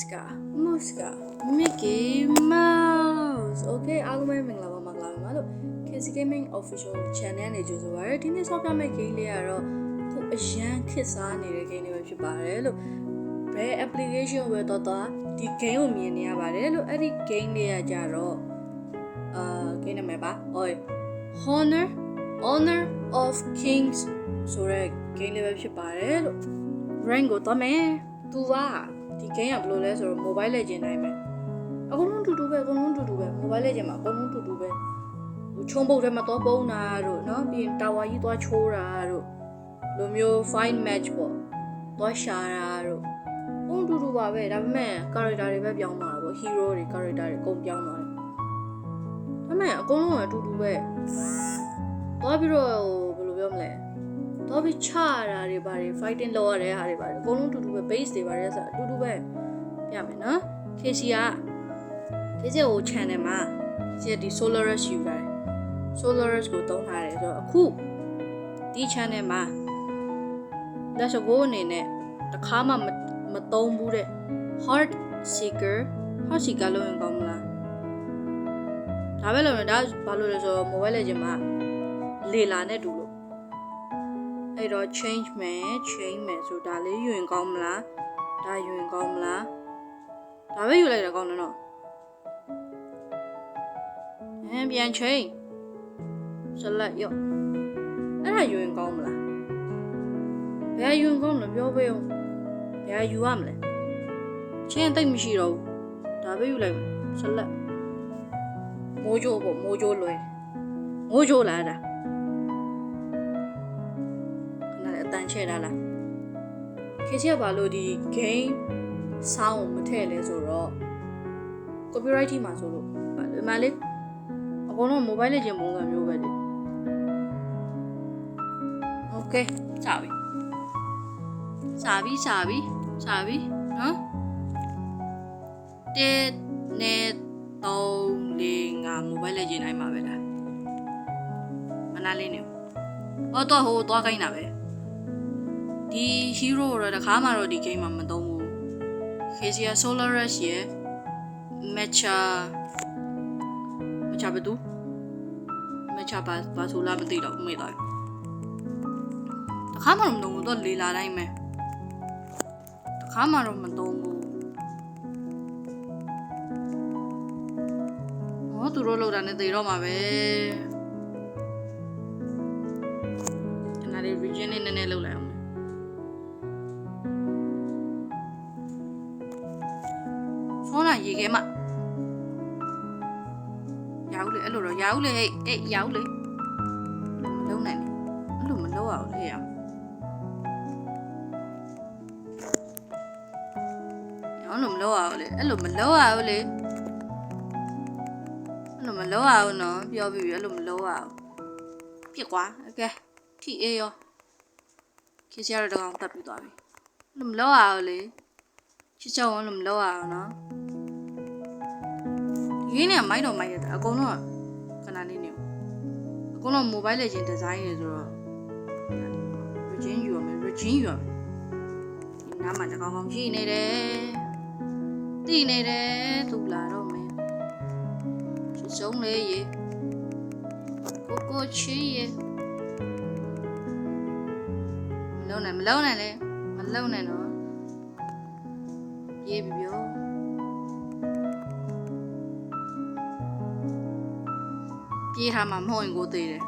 Muska Muska Mickey Mouse Okay အားလုံးပဲမင်္ဂလာပါမင်္ဂလာပါလို့ KC Gaming Official Channel နဲ့ကြိုဆိုပါရစေဒီနေ့ဆော့ပြမယ့် game လေးကတော့ခုအရန်ခစ်စားနေတဲ့ game လေးပဲဖြစ်ပါတယ်လို့ဘယ် application ဝယ်တော့တော့ဒီ game ကိုမြင်နေရပါတယ်လို့အဲ့ဒီ game လေးကကြတော့အာ game နာမည်ပါ Oi Honor Honor of Kings ဆိုတဲ့ game လေးပဲဖြစ်ပါတယ်လို့ rank ကိုတော့မယ်သူက ဒီ game ကဘယ်လိုလဲဆိုတော့ mobile legend တိုင်းပဲအကုန်လုံးတူတူပဲအကုန်လုံးတူတူပဲ mobile legend မှာအကုန်လုံးတူတူပဲဟိုချုံပုတ်ထဲမှာတော့ပုံးတာတို့เนาะပြီးရင်တာဝါကြီးသွားချိုးတာတို့လိုမျိုး fine match ပေါ့သွားရှာတာတို့အကုန်တူတူပါပဲဒါပေမဲ့ character တွေပဲပြောင်းသွားတာပေါ့ hero တွေ character တွေအကုန်ပြောင်းသွားတယ်ဒါပေမဲ့အကုန်လုံးကအတူတူပဲသွားပြီးတော့ဟိုဘယ်လိုပြောမလဲ တော့ပြီးချတာတွေဘာတွေ fighting လုပ်ရတဲ့ဟာတွေဘာတွေအကုန်လုံးအတူတူပဲ base တွေဘာတွေဆိုအတူတူပဲပြမယ်နော် KC က KC ကို channel မှာ KC ဒီ Solarus ယူတာတယ် Solarus ကိုတုံးထားတယ်ဆိုတော့အခုဒီ channel မှာ Let's go အနေနဲ့တစ်ခါမှမမတုံးဘူးတဲ့ Heart Seeker Heart Seeker လို့ရင်ကောင်းမလားဒါပဲလို့ဒါဘာလို့လဲဆိုတော့ Mobile Legends မှာလေလာနဲ့တူလို့ အဲ့တော့ change မယ် change မယ်ဆိုဒါလေးယူရင်ကောင်းမလားဒါယူရင်ကောင်းမလားဒါပဲယူလိုက်တာကောင်းတယ်နော်အဲပြန် change select ရော့အဲ့ဒါယူရင်ကောင်းမလားဘယ်ယူရင်ကောင်းမလဲပြောပေးအောင်ဘယ်ယူရမလဲချင်းတိတ်မရှိတော့ဘူးဒါပဲယူလိုက်မယ် select မိုးကြိုးပေါ့မိုးကြိုးလွယ်မိုးကြိုးလားအဲ့ဒါ တန်ချဲ့ထားလားခေချက်ကဘာလို့ဒီ game sound မထည့်လဲဆိုတော့ copyright ထိမှာဆိုလို့ဒီမှာလေအကုန်လုံး mobile legend ပုံစံမျိုးပဲလေ okay စပြီစပြီစပြီစပြီနော်တဲ့နဲ့3 4 5 mobile legend နိုင်မှာပဲလားမနာလေးနေဟောတော့ဟိုသွားခိုင်းတာပဲ ဒီ hero တော့တခါမှတော့ဒီ game မှာမသုံးဘူး Kezia Solar Rush ရဲ့ Mecha Mecha ဘယ်သူ Mecha ဘာဘာဆိုလားမသိတော့ဘူးမေ့သွားပြီတခါမှတော့မသုံးဘူးတော့လေလာတိုင်းပဲတခါမှတော့မသုံးဘူးဟောသူတို့လောက်တာနဲ့သေတော့မှာပဲခဏလေး region နဲ့နည်းနည်းလောက်လိုက် လေအမရအောင်လေအဲ့လိုတော့ရအောင်လေဟဲ့အေးရအောင်လေမလုံးနိုင်ဘူးအဲ့လိုမလုံးအောင်လေရအောင်အဲ့လိုမလုံးအောင်လေအဲ့လိုမလုံးအောင်လေအဲ့လိုမလုံးအောင်နော်ပြောပြီးပြီအဲ့လိုမလုံးအောင်ပြစ်ကွာအကဲထိအေးရောခေချရတော့တတ်ပြီးသွားပြီအဲ့လိုမလုံးအောင်လေချစ်ချောင်းအဲ့လိုမလုံးအောင်နော် ဒီကနေ့မိုက်တော့မိုက်ရတယ်အကုန်လုံးကခဏလေးနေအကုန်လုံး mobile legend design တွေဆိုတော့ regin ယူရမယ် regin ယူရမယ်ဒီနားမှာတကောင်ကောင်ရှိနေတယ်တည်နေတယ်သူလာတော့မယ်ချစ်ဆုံးလေးရေကိုကိုချီရေမလုံးနဲ့မလုံးနဲ့လေမလုံးနဲ့တော့ရေးပြီပြော ပြေးထားမှာမဟုတ်ရင်ကိုသေးတယ်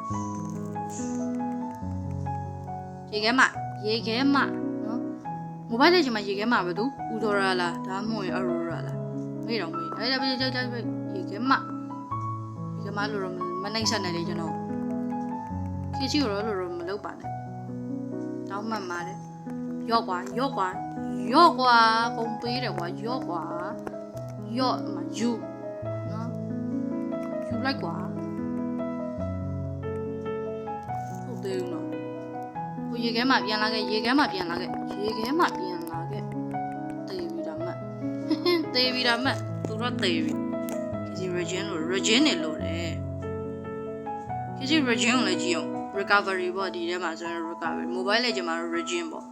ရေခဲမရေခဲမနော်မိုဘိုင်းလေးချိန်မှာရေခဲမပဲသူဦးတော်ရလားဒါမှမဟုတ်ရင်အရိုရာလားမေးတော့မေးအဲ့ဒါပဲကြောက်ကြောက်ပဲရေခဲမရေခဲမလို့တော့မနိုင်ဆက်နိုင်လေကျွန်တော်ခေချီရောလို့တော့မလုပ်ပါနဲ့တောင်းမှန်ပါတယ်ရော့ကွာရော့ကွာရော့ကွာကုန်ပေးတယ်ကွာရော့ကွာရော့မယူနော်ယူလိုက်ကွာ ဟုတ်တယ်ဦးနော်ကိုရေခဲမှာပြန်လာခဲ့ရေခဲမှာပြန်လာခဲ့ရေခဲမှာပြန်လာခဲ့တေးပြီးတာမတ်တေးပြီးတာမတ်သူတော့တေးပြီဒီ region လို့ region နေလို့တယ်ဒီ region ကိုလည်းကြည့်အောင် recovery ပေါ့ဒီထဲမှာဆိုရင် recovery mobile legend မှာတော့ region ပေါ့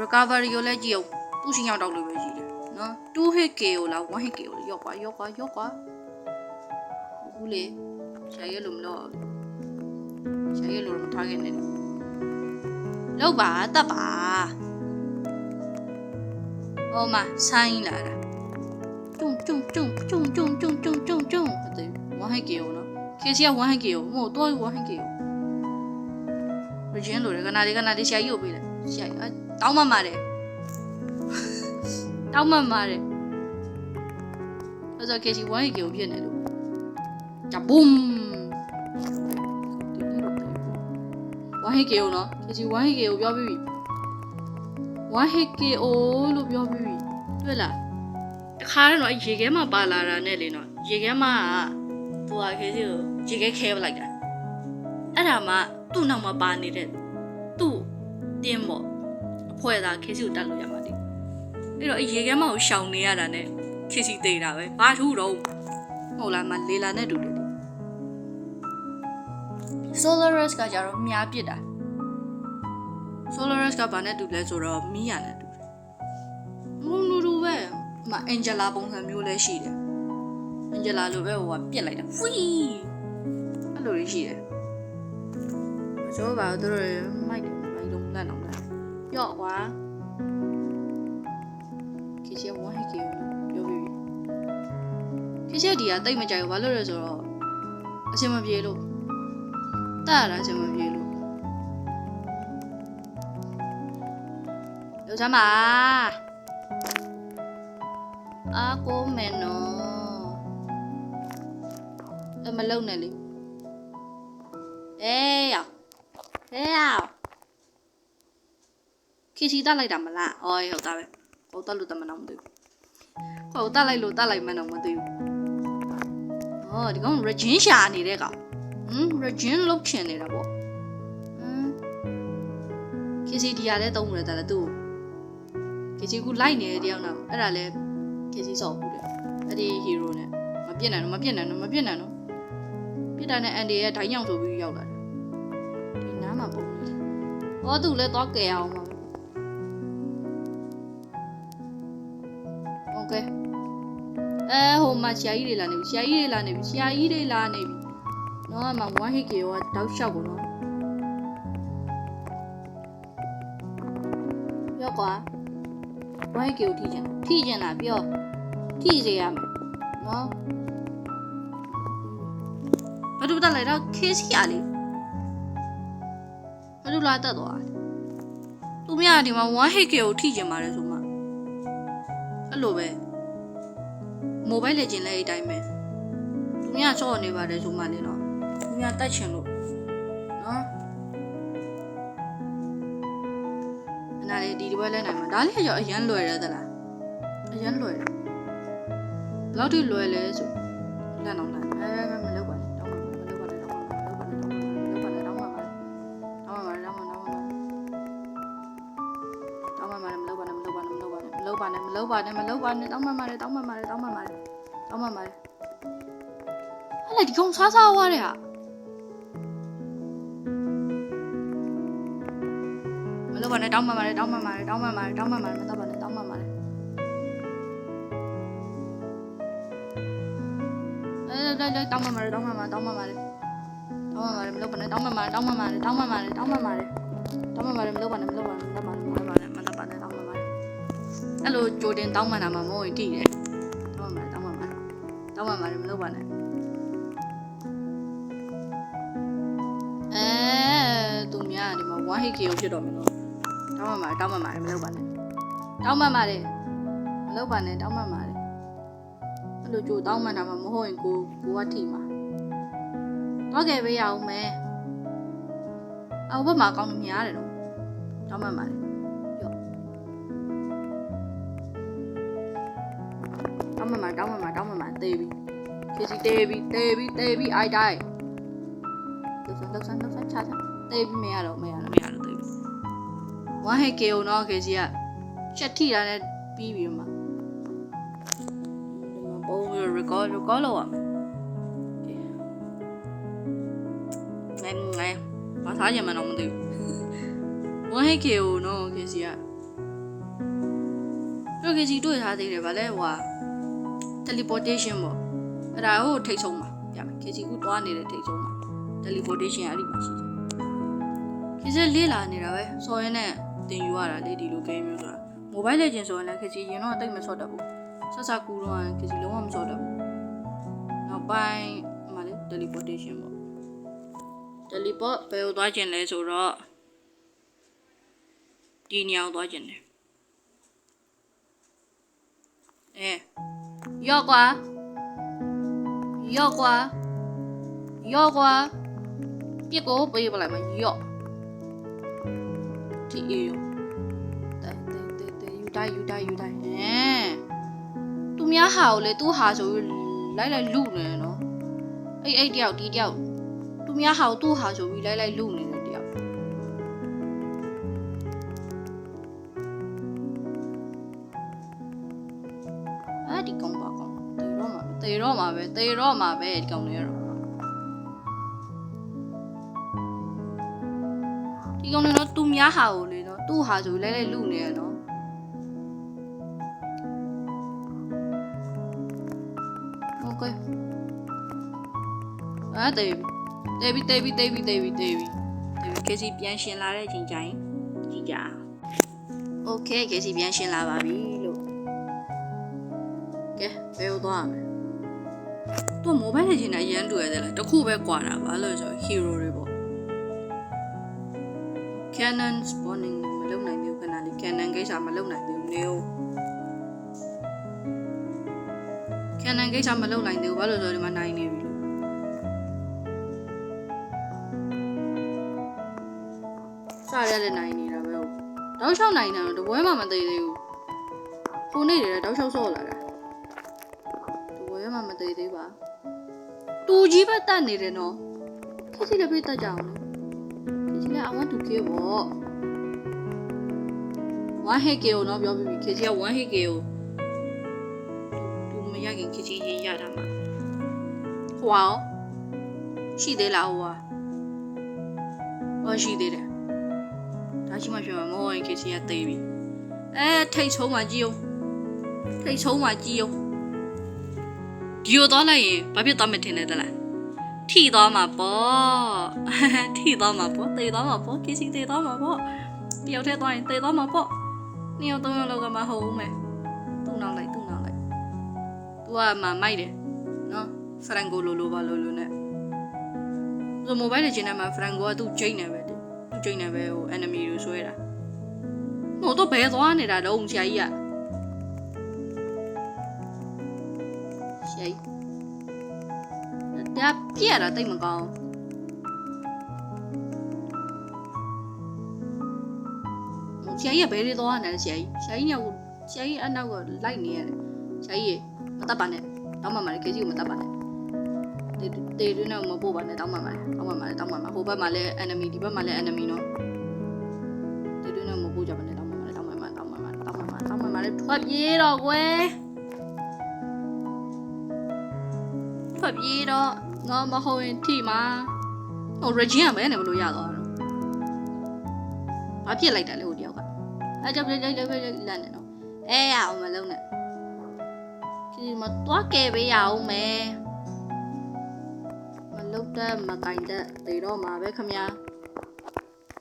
recovery ကိုလည်းကြည့်အောင်သူ့ရှင်ရောက်တော့လို့ပဲရှိတယ်နော်2 hit KO လား1 hit KO လားရော့ကွာရော့ကွာရော့ကွာဘူးလေရှာရဲလို့မလို့ ရှာရဲလို့မထားခဲ့နဲ့လောက်ပါတက်ပါဟောမဆိုင်းလာတာကျုံကျုံကျုံကျုံကျုံကျုံကျုံကျုံကျုံဟုတ်တယ်1 hit KO နော် KC က1 hit KO မဟုတ်တော့1 hit KO ရင်းလို့ရကနာလေးကနာလေးရှာကြီးကိုပေးလိုက်ရှာကြီးတောင်းမှမှာတယ်တောင်းမှမှာတယ်အဲ့ဆို KC 1 hit KO ဖြစ်နေလို့ဂျဘုံ 1 hit KO နော် KC 1 hit KO ပြောပြီးပြီ1 hit KO လို့ပြောပြီးပြီတွေ့လားတခါတော့ရေခဲမှာပါလာတာနဲ့လေနော်ရေခဲမှာကသူက KC ကိုရေခဲခဲပလိုက်တာအဲ့ဒါမှသူ့နောက်မှာပါနေတဲ့သူ့တင်းပေါ့အဖွဲသား KC ကိုတတ်လို့ရမှာလေအဲ့တော့ရေခဲမှာကိုရှောင်နေရတာနဲ့ KC တေးတာပဲဘာထူးတော့ဟုတ်လားမလေလာနဲ့တူတယ် Solarus ကကြတော့မြားပစ်တာ Solarus ကဘာနဲ့တူလဲဆိုတော့မီးရနဲ့တူတယ်။လူလူလူပဲအမ Angela ပုံစံမျိုးလည်းရှိတယ်။ Angela လိုပဲဟိုကပြစ်လိုက်တာ။ Free အဲ့လိုလေးရှိတယ်။မကျော်ပါဘူးတို့ရမိုက်တယ်မိုက်လုံးလန့်အောင်လား။ရော့ကွာ။ခေချေဝမ်းဟကေပြောပြီးခေချေဒီကတိတ်မကြိုက်ဘူးဘာလို့လဲဆိုတော့အဆင်မပြေလို့ တားရတာအဆင်မပြေလို့လူစမ်းပါအာကိုမယ်နော်အမလုံနဲ့လေအေးရအေးရခီစီတက်လိုက်တာမလားအော်ဟုတ်တာပဲဟိုတက်လို့တမနောင်မသိဘူးဟိုတက်လိုက်လို့တက်လိုက်မှန်းတော့မသိဘူးအော်ဒီကောင် Regine ရှာနေတဲ့ကောင် ဟမ် region လောက်ချင်နေတာပေါ့ဟမ် KCD ရလဲတုံးတယ်ဒါလည်းသူ့ KC ကူလိုက်နေတဲ့တယောက်နောက်အဲ့ဒါလဲ KC ဆော့ဘူးတယ်အဲ့ဒီ hero နဲ့မပြစ်နိုင်တော့မပြစ်နိုင်တော့မပြစ်နိုင်တော့ပြစ်တာနဲ့ Andy ရဲ့ဒိုင်းညောင်ဆိုပြီးရောက်လာတယ်ဒီနားမှာပုံနေတယ်ဟောသူလဲသွားကယ်အောင်ပါ Okay အဲဟိုမှာဆရာကြီးတွေလာနေပြီဆရာကြီးတွေလာနေပြီဆရာကြီးတွေလာနေပြီ နော်အမ1 hit ကေရောတောက်လျှောက်ကုန်နော်ရောက်ကွာဝိုင်းကိကိုထိကျင်ထိကျင်တာပြောထိစေရမယ်နော်ဘာလို့တက်လိုက်တော့ခေးစီရလေဘာလို့လာတက်သွားသူမရဒီမှာ1 hit ကိုထိကျင်ပါတယ်ဆိုမှအဲ့လိုပဲမိုဘိုင်းလေကျင်လဲအတိုင်းပဲသူမရချော့နေပါတယ်ဆိုမှလေနော် သူမရတက်ချင်လို့နော်အနာလေးဒီဒီဘက်လဲနိုင်မှာဒါလေးရောအရန်လွယ်တယ်သလားအရန်လွယ်တယ်ဘယ်လောက်ထိလွယ်လဲဆိုလန့်အောင်လန့်အဲမလုပ်ပါနဲ့တောင်းပါမလုပ်ပါနဲ့တောင်းပါမလုပ်ပါနဲ့တောင်းပါမတောင်းပါနဲ့တောင်းပါတောင်းပါတောင်းပါတောင်းပါမလုပ်ပါနဲ့မလုပ်ပါနဲ့မလုပ်ပါနဲ့မလုပ်ပါနဲ့မလုပ်ပါနဲ့မလုပ်ပါနဲ့တောင်းပါမတောင်းပါမတောင်းပါမတောင်းပါမအဲ့လေဒီကောင်စားစားဝါတဲ့ဟာ မလုပ်ပါနဲ့တောင်းပါမတောင်းပါမတောင်းပါမတောင်းပါမမတော့ပါနဲ့တောင်းပါမအဲလိုက်လိုက်တောင်းပါမတောင်းပါမတောင်းပါမတောင်းပါမမလုပ်ပါနဲ့တောင်းပါမတောင်းပါမတောင်းပါမတောင်းပါမတောင်းပါမမလုပ်ပါနဲ့မလုပ်ပါနဲ့မလုပ်ပါနဲ့မလုပ်ပါနဲ့မလုပ်ပါနဲ့တောင်းပါမအဲ့လိုကြိုတင်တောင်းမှတာမှမဟုတ်ရင်တည်တယ်တောင်းပါမတောင်းပါမတောင်းပါမမလုပ်ပါနဲ့အဲသူများဒီမှာ1 hit KO ဖြစ်တော့မယ်နော် တောင်းပါမတောင်းပါမမလုပ်ပါနဲ့တောင်းပါမတယ်မလုပ်ပါနဲ့တောင်းပါမတယ်အဲ့လိုကြိုတောင်းမှတာမှမဟုတ်ရင်ကိုကိုကထိမှာတော့ခဲ့ပေးရအောင်မယ်အောက်ဘက်မှာကောင်းလို့မြင်ရတယ်တော့တောင်းပါမတယ်ရော့တောင်းပါမတောင်းပါမတောင်းပါမတေးပြီခေစီတေးပြီတေးပြီတေးပြီအိုက်တိုင်းလောက်ဆန်းလောက်ဆန်းလောက်ဆန်းချာချာတေးပြီမရတော့မရတော့မရတော့တေးပြီ ဝမ်းဟက်ကေုံတော့ခေစီကချက်ထိတာနဲ့ပြီးပြီမှာဒီမှာပုံပြီး record record လုပ်ရမယ်ငယ်ငယ်ဘာသာကြမှန်းတော့မသိဘူးဝမ်းဟက်ကေုံတော့ခေစီကတို့ကစီတွေ့ထားသေးတယ်ဗာလဲဟိုဟာ teleportation ပေါ့အဲ့ဒါကိုထိတ်ဆုံးပါပြမယ်ကစီကူတွားနေတဲ့ထိတ်ဆုံးပါ teleportation အဲ့ဒီမှာရှိတယ်ကစီလေးလာနေတာပဲစော်ရင်နဲ့ တင်ယူရတာလေဒီလို game မျိုးဆိုတာ mobile legend ဆိုရင်လည်းကစီရင်တော့တိတ်မဆော့တတ်ဘူးဆက်ဆက်ကူတော့ကစီလုံးဝမဆော့တတ်ဘူးနောက်ပိုင်းဟိုမှာလေ teleportation ပေါ့ teleport ဘယ်ကိုသွားခြင်းလဲဆိုတော့ဒီနေရာကိုသွားခြင်းတယ်အဲရော့ကွာရော့ကွာရော့ကွာပြစ်ကိုပေးပလိုက်မရော့ ဒီအေးရောတဲတဲတဲတဲယူတိုင်းယူတိုင်းယူတိုင်းဟမ်သူများဟာကိုလေသူ့ဟာဆိုပြီးလိုက်လိုက်လူနေတယ်နော်အဲ့အဲ့တယောက်ဒီတယောက်သူများဟာကိုသူ့ဟာဆိုပြီးလိုက်လိုက်လူနေတယ်တယောက်အဲ့ဒီကောင်ပါကောင်တေတော့မှာပဲတေတော့မှာပဲတေတော့မှာပဲဒီကောင်လေးက ဒီကောင်လေးတော့သူများဟာကိုလေနော်သူ့ဟာဆိုလိုက်လိုက်လူနေရနော်โอเคအဲ့တေတေပြီတေပြီတေပြီတေပြီတေပြီတေပြီကေစီပြန်ရှင်လာတဲ့အချိန်ကျရင်ကြည့်ကြโอเคကေစီပြန်ရှင်လာပါပြီလို့ကဲဘယ်လိုသွားရမလဲ သူမိုဘိုင်းနေချင်တဲ့အရန်တူရတယ်လားတခုပဲကွာတာပါလို့ဆို hero တွေပေါ့ Canon spawning မလုပ်နိုင်သေးဘူးခဏလေး Canon ကိစ္စမလုပ်နိုင်သေးဘူးနေဦး Canon ကိစ္စမလုပ်နိုင်သေးဘူးဘာလို့ဆိုဒီမှာနိုင်နေပြီလို့စရတဲ့နိုင်နေတာပဲဟုတ်တောက်လျှောက်နိုင်တယ်တော့တပွဲမှမသေးသေးဘူးခုနေတယ်တောက်လျှောက်ဆော့လာတာတပွဲမှမသေးသေးပါတူကြီးပဲတက်နေတယ်နော်ခက်စီလည်းပြတ်တက်ကြအောင် လေခက်စီလည်း I want to kill ပေါ့1 hit kill နော်ပြောပြီးပြီခက်စီက1 hit kill သူမရခင်ခက်စီရင်ရတာမှာဟွာရောရှိသေးလားဟွာဟောရှိသေးတယ်ဒါရှိမှပြောမှာမဟုတ်ရင်ခက်စီကသေးပြီအဲထိတ်ချုံးမှကြည့်အောင်ထိတ်ချုံးမှကြည့်အောင်ဒီကိုသွားလိုက်ရင်ဘာဖြစ်သွားမထင်လဲတလား ထိသွားမှာပေါ့ထိသွားမှာပေါ့တေသွားမှာပေါ့ကစီတေသွားမှာပေါ့တယောက်တည်းသွားရင်တေသွားမှာပေါ့နှစ်ယောက်သုံးယောက်လောက်ကမှဟုတ်ဦးမယ်သူ့နောက်လိုက်သူ့နောက်လိုက်သူကမှမိုက်တယ်နော်ဖရန်ကိုလိုလိုပါလိုလိုနဲ့ဆိုမိုဘိုင်းနဲ့ကျင်းနေမှာဖရန်ကိုကသူ့ကျိန်းနေပဲသူ့ကျိန်းနေပဲဟို enemy ကိုဆွဲတာဟိုတော့ဘယ်သွားနေတာတော့ဆရာကြီးကရှိ ဒါပြက်တာတိတ်မကောင်းဆရာကြီးကဘယ်တွေသွားနေလဲဆရာကြီးဆရာကြီးညောက်ဆရာကြီးအနောက်ကလိုက်နေရတယ်ဆရာကြီးမတတ်ပါနဲ့တောင်းမှမှာလေကေကြီးကိုမတတ်ပါနဲ့တေတေတွင်းတော့မပို့ပါနဲ့တောင်းမှမှာလေတောင်းမှမှာလေတောင်းမှမှာဟိုဘက်မှာလည်း enemy ဒီဘက်မှာလည်း enemy နော်တေတွင်းတော့မပို့ကြပါနဲ့တောင်းမှမှာလေတောင်းမှမှာတောင်းမှမှာတောင်းမှမှာတောင်းမှမှာလေထွက်ပြေးတော့ကွယ်ထွက်ပြေးတော့ ငါမဟုတ်ရင်ထိမှာဟို region ကဘယ်နဲ့မလို့ရသွားတော့ဘာဖြစ်လိုက်တယ်လဲဟိုတယောက်ကအဲကြောက်ကြောက်ကြောက်ကြောက်လန့်နေတော့အဲရအောင်မလုံးနဲ့ဒီမှာတွားကဲပေးရအောင်မယ်မလုံးတဲ့မကင်တဲ့တေတော့မှာပဲခမညာ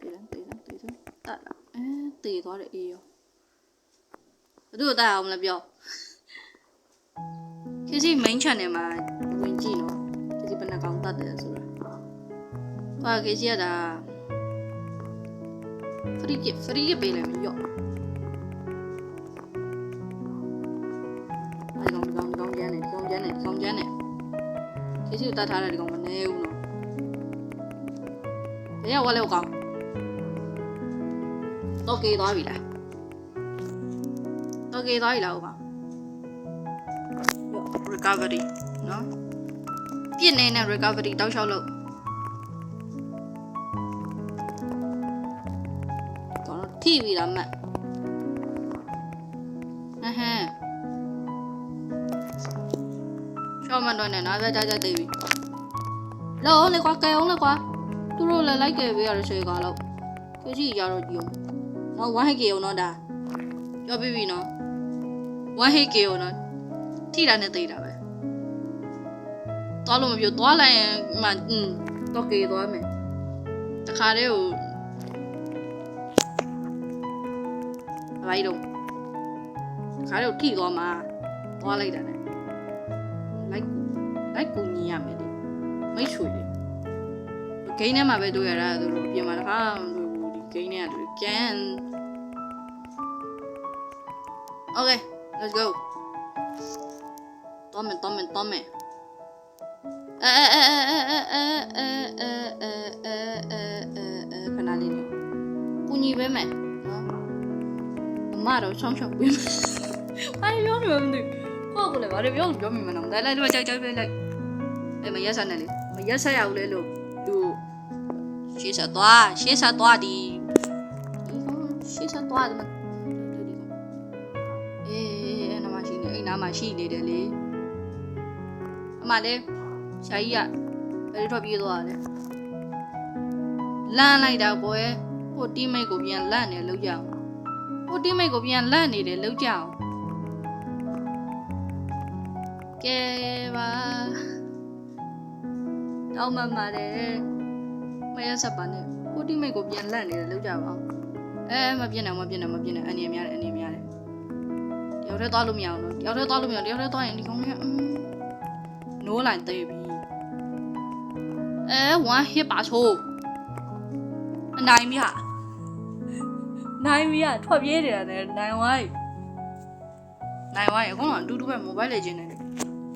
တေးတေးတေးတေးတတ်လားအဲတေးသွားတယ်အေးရောဘယ်သူ့ကိုတတ်အောင်မလဲပြောခေစီ main channel မှာဝင်ကြည့်နော် ခေစီဘယ်နှကောင်တတ်တယ်ဆိုတာ။ဟာခေစီကဒါ free gift free gift ပေးလိုက်မယ်ရော့။အဲဒီကောင်ဒီကောင်ဒီကောင်ကျန်းနေဒီကောင်ကျန်းနေဒီကောင်ကျန်းနေခေစီကိုတတ်ထားတဲ့ဒီကောင်မနေဘူးနော်။ဘယ်ရောက်လဲကောင်တော့ကေးသွားပြီလားတော့ကေးသွားပြီလားဟိုကောင် recovery နော် ပြစ်နေတဲ့ recovery တောက်လျှောက်လို့တော့ထိပြီလားမတ်ဟဟမ်ရှောင်းမတော့နဲ့နားပဲကြကြသေးပြီလောလေကွာကဲအောင်လေကွာသူတို့လည်းလိုက်ကြပေးရတယ်ဆွေကတော့ကြည့်ကြည့်ရတော့ကြည့်အောင်နော်ဝိုင်းကေအောင်တော့ဒါပြောပြပြီနော် 1hk ကိုနော်ထိတာနဲ့သိတာပဲ သွားလို့မပြောသွားလိုက်ရင်မှอืมတော့ကေသွားမယ်တခါတည်းကိုဘာလို့တခါတည်းကိုထိသွားမှာသွားလိုက်တာနဲ့လိုက်လိုက်ကူညီရမယ်လေမိတ်ဆွေလေဂိမ်းထဲမှာပဲတွေ့ရတာသူတို့ပြင်မှာတခါမတွေ့ဘူးဒီဂိမ်းထဲကသူတို့ကန် Okay, let's go. တော်မယ် ခဏလေးနေကူညီပေးမယ်နော်အမတော့ချောင်းချောင်းပေးမယ်ဘာပြောနေမှမသိဟုတ်ကလည်းဘာပြောလို့ပြောမိမနော်လိုက်လိုက်တော့ကြောက်ကြောက်ပေးလိုက်အဲမရက်ဆက်နဲ့လေမရက်ဆက်ရဘူးလေလို့သူရှေ့ဆက်သွားရှေ့ဆက်သွားဒီရှေ့ဆက်သွားဒီမှာအေးအဲ့နာမရှိနေအဲ့နာမရှိနေတယ်လေအမလေး ရှာကြီးကဘယ်တော့ပြေးသွားလဲလန့်လိုက်တာကွယ်ဟိုတီးမိတ်ကိုပြန်လန့်နေလောက်ကြအောင်ဟိုတီးမိတ်ကိုပြန်လန့်နေတယ်လောက်ကြအောင်ကဲပါတောင်းမှပါတယ်မရစပ်ပါနဲ့ဟိုတီးမိတ်ကိုပြန်လန့်နေတယ်လောက်ကြပါအောင်အဲမပြင်းနဲ့မပြင်းနဲ့မပြင်းနဲ့အနေများတယ်အနေများတယ်တယောက်တည်းသွားလို့မရအောင်နော်တယောက်တည်းသွားလို့မရအောင်တယောက်တည်းသွားရင်ဒီကောင်လေးကအင်း နိုးလိုက်သေးပြီအဲ1 hit ပါချိုးအနိုင်ပြီဟာနိုင်ပြီဟာထွက်ပြေးနေတာနဲ့နိုင်ဝိုင်းနိုင်ဝိုင်းအကုန်လုံးအတူတူပဲ mobile legend နဲ့တူ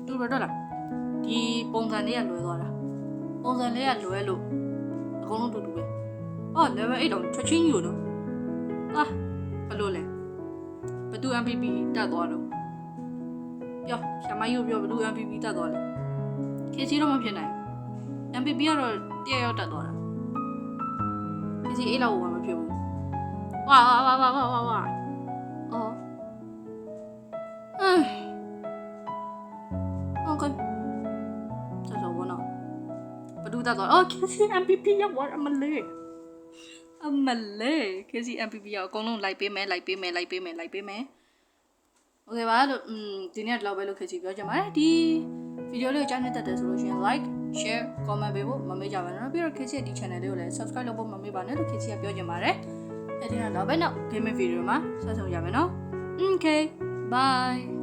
တူပဲတော့လားဒီပုံစံလေးကလွယ်သွားတာပုံစံလေးကလွယ်လို့အကုန်လုံးတူတူပဲအော် level 8တော့ချက်ချင်းယူတော့အာဘယ်လိုလဲဘသူ MVP တက်သွားတော့ပြောရှာမကြီးကိုပြောဘသူ MVP တက်သွားလဲ KC တော့မဖြစ်နိုင် MVP ကတော့တယောက်ယောက်တက်သွားတာ KC အဲ့လောက်ဘာမဖြစ်ဘူးဝါဝါဝါဝါဝါဝါဝါအော်ဟမ်โอเคဆက်တော့ဘောနော်ဘသူတက်သွားအော် KC MVP ရောက်သွားအမလေးအမလေး KC MVP ရောက်အကုန်လုံးလိုက်ပေးမယ်လိုက်ပေးမယ်လိုက်ပေးမယ်လိုက်ပေးမယ် โอเคပါလို့อืมဒီနေ့တော့ပဲလို့ခေစီပြောချင်ပါတယ်ဒီ ဗီဒီယိုလေးကိုကြားနေတတ်တယ်ဆိုလို့ရှိရင် like share comment ပေးဖို့မမေ့ကြပါနဲ့ပြီးတော့ခေစီရဲ့ဒီ channel လေးကိုလည်း subscribe လုပ်ဖို့မမေ့ပါနဲ့လို့ခေစီကပြောချင်ပါတယ်အဲဒီတော့ပဲနောက် gaming video မှာဆက်ဆုံကြမယ်နော် okay bye